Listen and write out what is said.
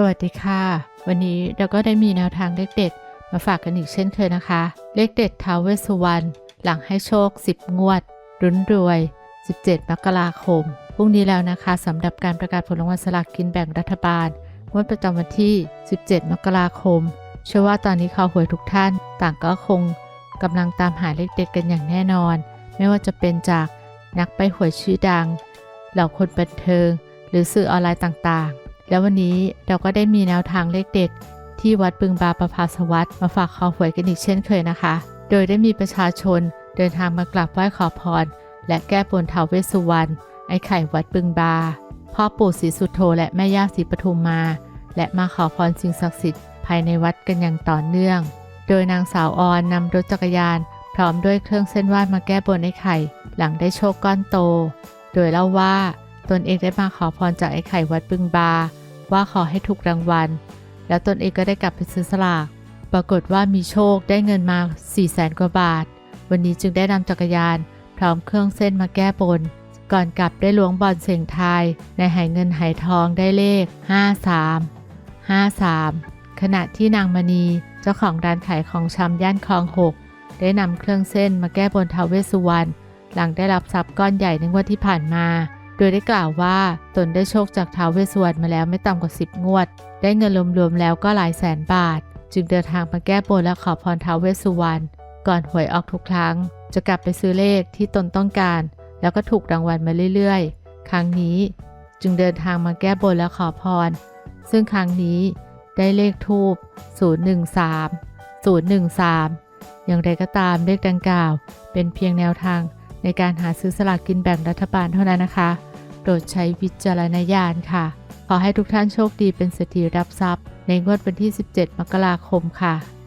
สวัสดีค่ะ วันนี้เราก็ได้มีแนวทางเลขเด็ด มาฝากกันอีกเช่นเคยนะคะ เลขเด็ดท้าวเวสุวรรณหลังให้โชค 10 งวด รุนรวย 17 มกราคม พรุ่งนี้แล้วนะคะสำหรับการประกาศผลรางวัลสลากกินแบ่งรัฐบาลงวดประจำวันที่ 17 มกราคม เชื่อว่าตอนนี้ข่าวหวยทุกท่าน ต่างก็คงกำลังตามหาเลขเด็ดกันอย่างแน่นอน ไม่ว่าจะเป็นจากนักไปหวยชื่อดัง เหล่าคนบันเทิง หรือสื่อออนไลน์ต่างๆ แล้ววันนี้เราก็ได้มีแนวทางเลขเด็ด ที่วัดบึงบาประภาสวัสดิ์มาฝากคอหวยกันอีกเช่นเคยนะคะ โดยได้มีประชาชนเดินทางมากราบไหว้ขอพร และแก้บนท้าวเวสสุวรรณไอ้ไข่วัดบึงบาพ่อปู่ศรีสุโธและแม่ย่าศรีปทุมมา และมาขอพรสิ่งศักดิ์สิทธิ์ภายในวัดกันอย่างต่อเนื่อง โดยนางสาวออนนำรถจักรยาน พร้อมด้วยเครื่องเส้นไหว้มาแก้บนไอ้ไข่ หลังได้โชคก้อนโต โดยเล่าว่าตนเองได้มาขอพรจากไอ้ไข่วัดบึงบา ว่าขอให้ถูกรางวัล แล้วตนเองก็ได้กลับไปซื้อสลาก ปรากฏว่ามีโชคได้เงินมา4 0 0แสนกว่าบาท วันนี้จึงได้นำจักรยาน พร้อมเครื่องเส้นมาแก้บน ก่อนกลับได้ล้วงบอลเสียงทาย ในหายเงินหายทองได้เลข 53 53 ขณะที่นางมณีเจ้าของร้านขายของชำย่านคลองหกได้นำเครื่องเส้นมาแก้บนทาวเวสสุวรรณหลังได้รับทรัพย์ก้อนใหญ่ในงวดที่ผ่านมา โดยได้กล่าวว่าตนได้โชคจากท้าวเวสสุวรรณมาแล้วไม่ต่ำกว่า 10 งวด ได้เงินรวมๆแล้วก็หลายแสนบาท จึงเดินทางมาแก้บนและขอพรท้าวเวสสุวรรณก่อนหวยออกทุกครั้ง จะกลับไปซื้อเลขที่ตนต้องการ แล้วก็ถูกรางวัลมาเรื่อยๆ ครั้งนี้ จึงเดินทางมาแก้บนและขอพร ซึ่งครั้งนี้ได้เลขทูบ013 013 อย่างไรก็ตามเลขดังกล่าว เป็นเพียงแนวทางในการหาซื้อสลากกินแบ่งรัฐบาลเท่านั้นนะคะ โปรดใช้วิจารณญาณค่ะ ขอให้ทุกท่านโชคดีเป็นเศรษฐีรับทรัพย์ ในงวดวันที่ 17 มกราคมค่ะ